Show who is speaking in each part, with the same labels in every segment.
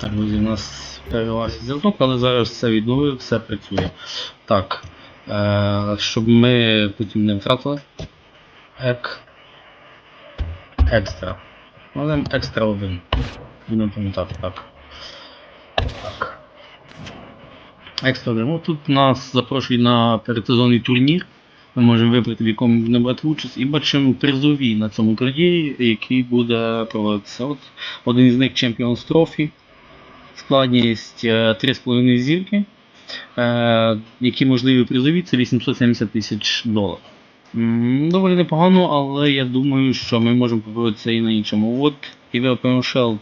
Speaker 1: Так, друзі, у нас перервався зв'язок, але зараз все відновив, все працює. Так. Е, щоб ми потім не втратили. Ек. Екстра. Називаємо екстра 1. Будемо пам'ятати так. Так. Екстра 1. Ну, тут нас запрошують на передсезонний турнір. Ми можемо вибрати, в якому будемо брати участь, і бачимо призові на цьому турнірі, який буде проводитися. От один із них Champions Trophy. Складність е, 3,5 зірки. Е, які можливі призові, це 870 тисяч доларів. Доволі непогано, але я думаю, що ми можемо поборотися і на іншому. От Shield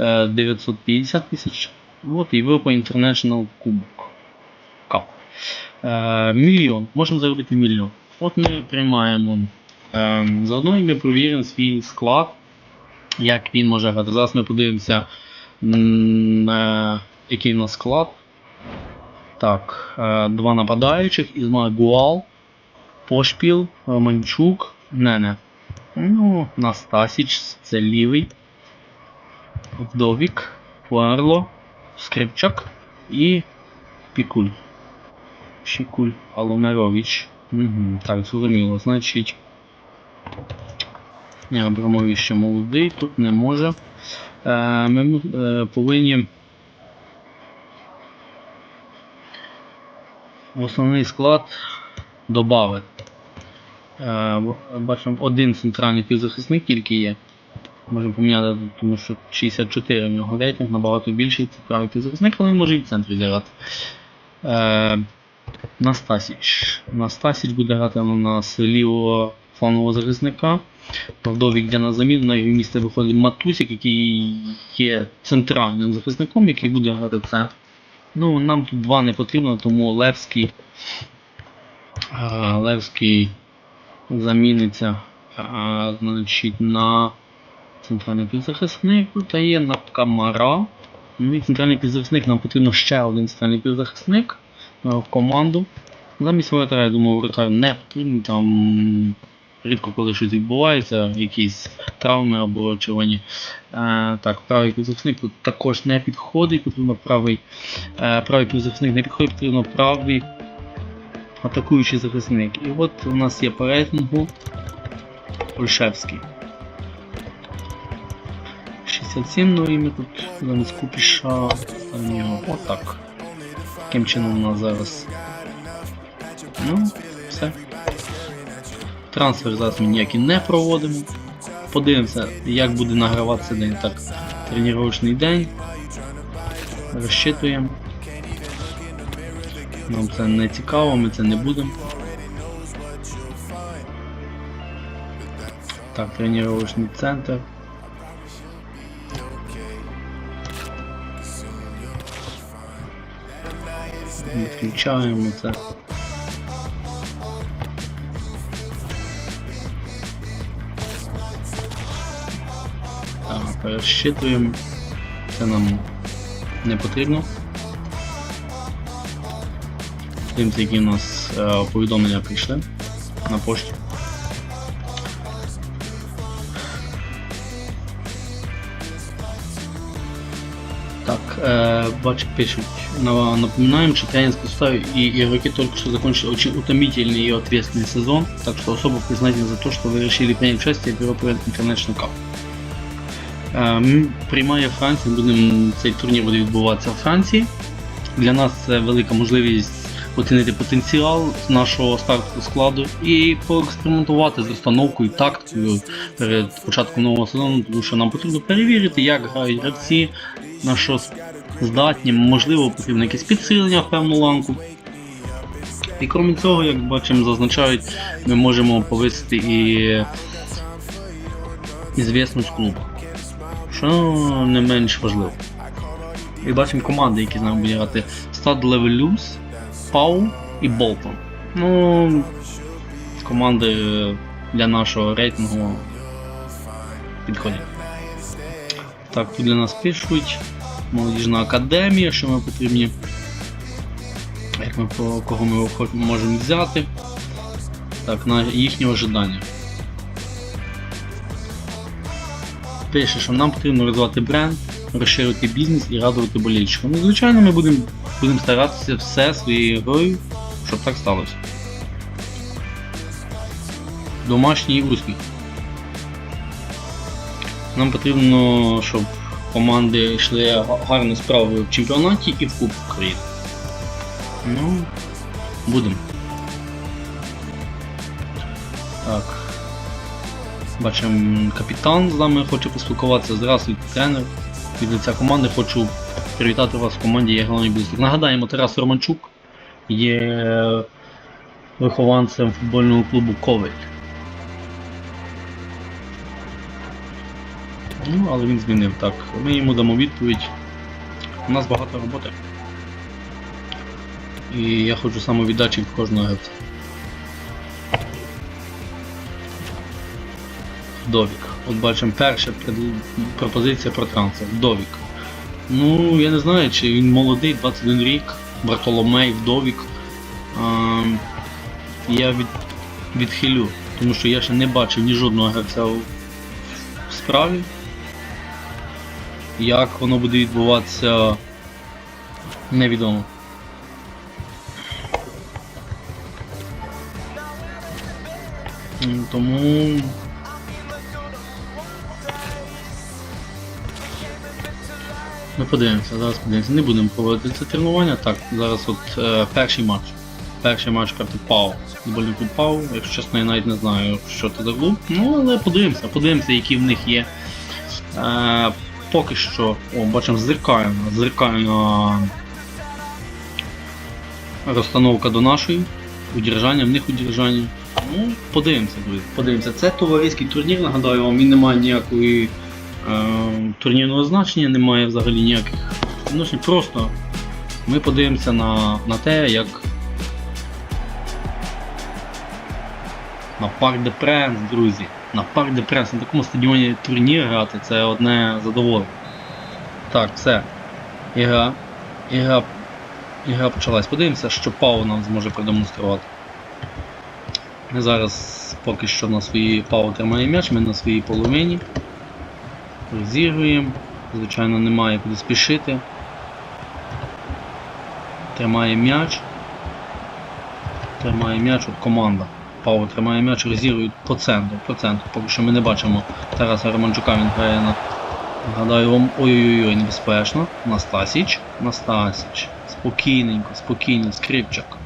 Speaker 1: е, 950 тисяч. От Europa International Кубок. Cup. Е, мільйон. Можемо заробити мільйон. От ми приймаємо. Заодно і ми провіримо свій склад, як він може грати. Зараз ми подивимося, який у нас склад. Так, е, два нападаючих, Ізмай Гуал, Пошпіл, Романчук, Нене. Ну, Настасіч, це лівий. Вдовік, Пуарло, Скрипчак і Пікуль. Шікуль, Аломерович. Угу, так, зрозуміло. Значить. Ні, Абрамович ще молодий, тут не може. Е, ми е, повинні в основний склад додати. Е, бачимо, один центральний півзахисник тільки є. Можемо поміняти, тому що 64 в нього рейтинг, набагато більший це правий півзахисник, але він може і в центрі зіграти. Настасіч. Настасіч буде грати на нас лівого флангового захисника. Вдовік йде на заміну, на його місце виходить Матусік, який є центральним захисником, який буде грати центр. Ну, нам тут два не потрібно, тому Левський, Левський заміниться значить, на центральний півзахисник. Тут є на Камара. Ну і центральний півзахисник, нам потрібно ще один центральний півзахисник в команду. Замість воротаря, я думаю, воротар не потрібен, там рідко коли щось відбувається, якісь травми або червоні. Е, так, правий півзахисник тут також не підходить, потрібно правий, е, правий півзахисник не підходить, потрібно правий атакуючий захисник. І от у нас є по рейтингу Ольшевський. 67, ну і ми тут замість купіша нього отак. Таким чином у нас зараз. Ну, все. Трансфер зараз ми ніякий не проводимо. Подивимося, як буде награватися день. Так, тренувальний день. Розчитуємо. Нам це не цікаво, ми це не будемо. Так, тренувальний центр. Відключаємо це. Так, пересчитуємо. Це нам не потрібно. Дивимося, які у нас е, повідомлення прийшли на пошті. Так, э, бачу, пишут. На- Напоминаем, что тренерский состав и игроки только что закончили очень утомительный и ответственный сезон, так что особо признательны за то, что вы решили принять участие в European International Cup. Е, Приймає Франція, будемо цей турнір буде відбуватися в Франції. Для нас це велика можливість оцінити потенціал нашого стартового складу і поекспериментувати з розстановкою, тактикою перед початком нового сезону, тому що нам потрібно перевірити, як грають гравці, на що здатні, можливо, потрібно якесь підсилення в певну ланку. І крім цього, як бачимо, зазначають, ми можемо повисити і ізвісність клубу. Що не менш важливо. І бачимо команди, які з нами будуть грати Stad Levelus, Пау і Болтон. Ну, команди для нашого рейтингу підходять. Так, тут для нас пишуть. Молодіжна академія, що ми потрібні. Як ми кого ми можемо взяти. Так, на їхнє ожидання. Пише, що нам потрібно розвивати бренд, розширити бізнес і радувати болельщикам. Ну, звичайно, ми будемо будем старатися все своєю грою, щоб так сталося. Домашній успіх. Нам потрібно, щоб команди йшли гарно справи в чемпіонаті і в Кубку України. Ну, будемо. Так. Бачимо, капітан з нами хоче поспілкуватися. Здравствуйте, тренер. Від лиця команди хочу привітати вас в команді є головний близький. Нагадаємо, Тарас Романчук є вихованцем футбольного клубу Ковель. Ну, але він змінив так. Ми йому дамо відповідь. У нас багато роботи. І я хочу самовіддачі від кожного гравця. Довік. От бачимо перша пропозиція про трансфер. Довік. Ну, я не знаю, чи він молодий, 21 рік, Бартоломей, Вдовік. А, я від, відхилю, тому що я ще не бачив ні жодного гравця в справі. Як воно буде відбуватися, невідомо. Тому Ми подивимося, зараз подивимося. Не будемо проводити це тренування. Так, зараз от е, перший матч. Перший матч проти ПАУ. Футбольний клуб ПАУ. Якщо чесно, я навіть не знаю, що це за клуб. Ну, але подивимося, подивимося, які в них є. Е, поки що, о, бачимо, зеркальна, зеркальна розстановка до нашої. Удержання, в них удержання. Ну, подивимося, друзі. Подивимося. Це товариський турнір, нагадаю вам, він не має ніякої турнірного значення, немає взагалі ніяких відношень. Просто ми подивимося на, на те, як на Парк де Пренс, друзі. На Парк де Пренс, на такому стадіоні турнір грати це одне задоволення. Так, все. Ігра. Ігра. Ігра почалась. Подивимося, що Пау нам зможе продемонструвати. Ми зараз поки що на своїй Пау тримає м'яч, ми на своїй половині. Розігруємо. Звичайно, немає куди спішити. Тримає м'яч. Тримає м'яч от команда. Павло тримає м'яч, розігрують по центру, по центру. Поки що ми не бачимо Тараса Романчука, він грає на. Нагадаю вам, ой-ой-ой, небезпечно. Настасіч. Настасіч. Спокійненько, спокійно, скрипчак.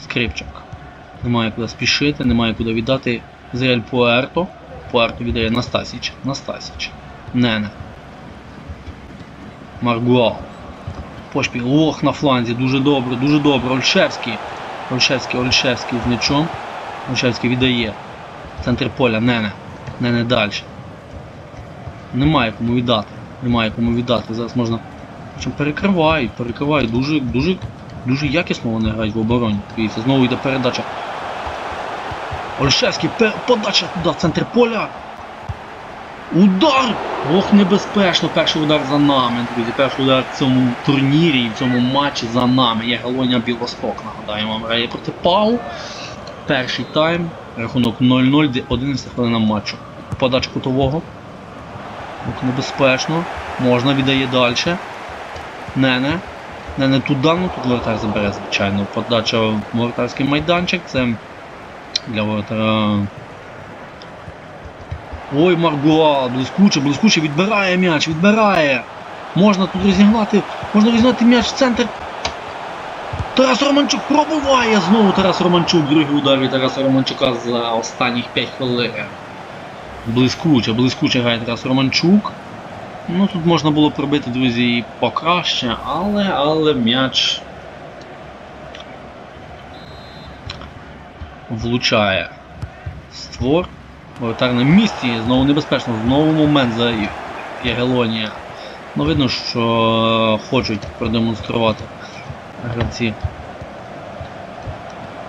Speaker 1: Скрипчак. Немає куди спішити, немає куди віддати Зрель Пуерто. Пуерто віддає Настасіч. Настасіч. Нене. Маргуал. Пошпіл. Ох, на фланзі. Дуже добре, дуже добре. Ольшевський. Ольшевський, Ольшевський з м'ячом. Ольшевський віддає. Центр поля, Нене. Нене далі. Немає кому віддати. Немає кому віддати. Зараз можна. Причому перекривають, перекривають. Дуже, дуже, дуже якісно вони грають в обороні. Дивіться, знову йде передача. Ольшевський, подача туди, в центр поля. Удар! Ох, небезпечно. Перший удар за нами, друзі. Перший удар в цьому турнірі і в цьому матчі за нами. Є Галоня Білосток, нагадаємо, вам грає проти Пау. Перший тайм. Рахунок 0-0, 11 хвилина матчу. Подача кутового. Ох, небезпечно. Можна віддає далі. Нене. Нене туди, ну тут воротар забере, звичайно. Подача в воротарський майданчик. Це для воротара. Ой, Маргуа, блискуче, блискуче, відбирає м'яч, відбирає. Можна тут розігнати, можна розігнати м'яч в центр. Тарас Романчук пробиває знову Тарас Романчук, другий удар від Тараса Романчука за останніх 5 хвилин. Блискуче, блискуче грає Тарас Романчук. Ну тут можна було пробити, друзі, і покраще, але, але м'яч влучає створ. Воротар на місці, знову небезпечно, знову момент за Ягелонія. Ну, видно, що хочуть продемонструвати гравці.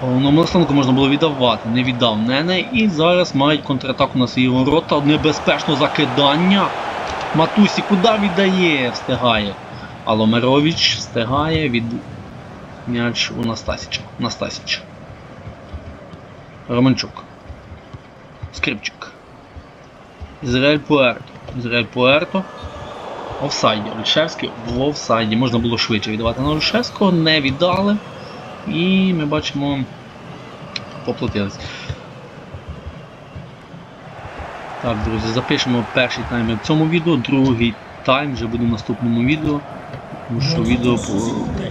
Speaker 1: Головному Лисенку можна було віддавати, не віддав Нене. І зараз мають контратаку на свої ворота. Небезпечно закидання. Матусі куди віддає? Встигає. Аломерович встигає від м'яч у Настасіча. Настасіч. Романчук. Скрипчик. Ізраїль Пуерто. Ізраїль Пуерто. Офсайді. Ольшевський в офсайді. Можна було швидше віддавати на Ольшевського, не віддали. І ми бачимо, поплатились. Так, друзі, запишемо перший тайм в цьому відео, другий тайм вже буде в наступному відео. Тому що відео по-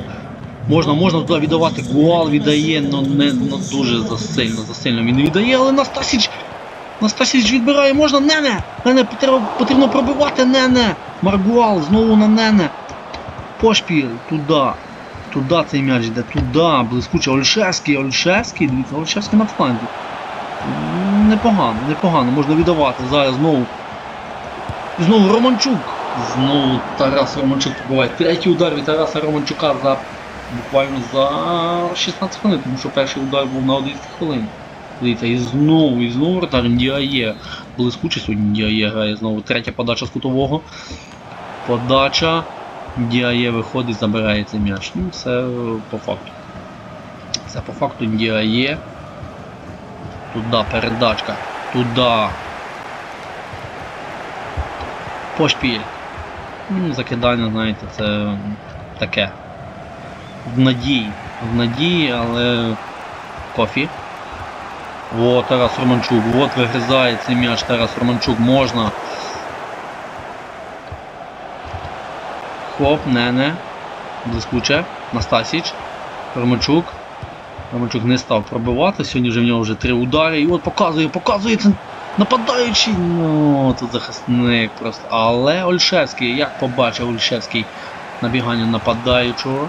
Speaker 1: можна, можна туди віддавати гуал віддає, але не ну, дуже засильно, засильно він віддає, але Настасіч Настасіч відбирає, можна Нене! Нене потрібно, потрібно пробивати Нене! Маргуал знову на Нене. Пошпіль, туди. Туди цей м'яч йде, туди, блискуче. Ольшевський, Ольшевський, дивіться, Ольшевський на фланзі. Непогано, непогано, можна віддавати. Зараз знову. Знову Романчук. Знову Тарас Романчук пробиває. Третій удар від Тараса Романчука за буквально за 16 хвилин, тому що перший удар був на 11 хвилин. Дивіться, і знову, і знову вратар Діає. Блискуче сьогодні Діає грає знову. Третя подача з кутового. Подача. Діає виходить, забирає цей м'яч. Ну, це е, по факту. Це по факту Діає. Туда передачка. Туда. Пошпіль. Ну, закидання, знаєте, це таке. В надії. В надії, але кофі. О, Тарас Романчук, от вигризає цей м'яч Тарас Романчук, можна. Хоп, нене. Блискуче. Настасіч. Романчук. Романчук не став пробивати. Сьогодні вже в нього вже три удари. І от показує, показує це нападаючий. Ну, тут захисник просто. Але Ольшевський, як побачив Ольшевський набігання нападаючого.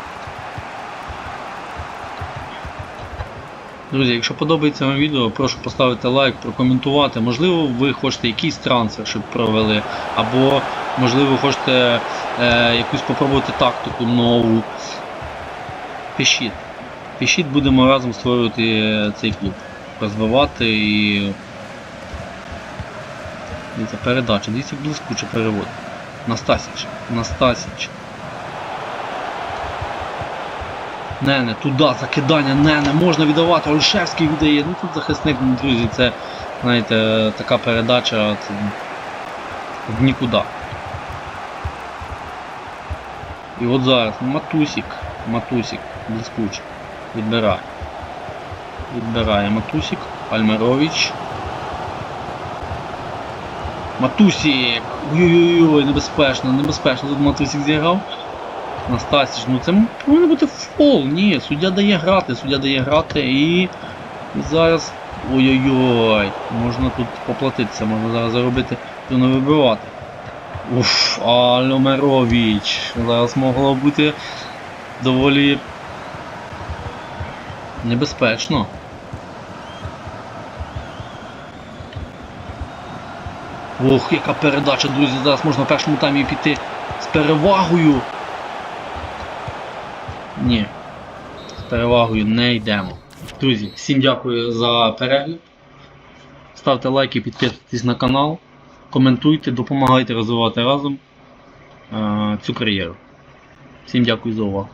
Speaker 1: Друзі, якщо подобається вам відео, прошу поставити лайк, прокоментувати. Можливо, ви хочете якийсь трансфер, щоб провели, або можливо хочете е, якусь попробувати тактику нову. Пишіть. Пишіть, будемо разом створювати е, цей клуб. Розвивати і. Дивіться, передача, дивіться, блискуче перевод. Настасіч. Настасіч. Нене, туди, закидання, нене, можна віддавати, Ольшевський віддає. Ну тут захисник, ну, друзі, це, знаєте, така передача це в нікуди. І от зараз Матусік, Матусік, блискуче, відбирає. Відбирає Матусік, Альмерович. Матусік! Ой-ой-ой, небезпечно, небезпечно. Тут Матусік зіграв. Настасіч, ну це повинен бути фол. Ні, суддя дає грати, суддя дає грати і зараз. Ой-ой-ой, можна тут поплатитися, можна зараз заробити і не вибивати. Уф, Альомерович. Зараз могло бути доволі небезпечно. Ох, яка передача, друзі, зараз можна в першому таймі піти з перевагою. Ні. З перевагою не йдемо. Друзі, всім дякую за перегляд. Ставте лайки, підписуйтесь на канал, коментуйте, допомагайте розвивати разом е, цю кар'єру. Всім дякую за увагу.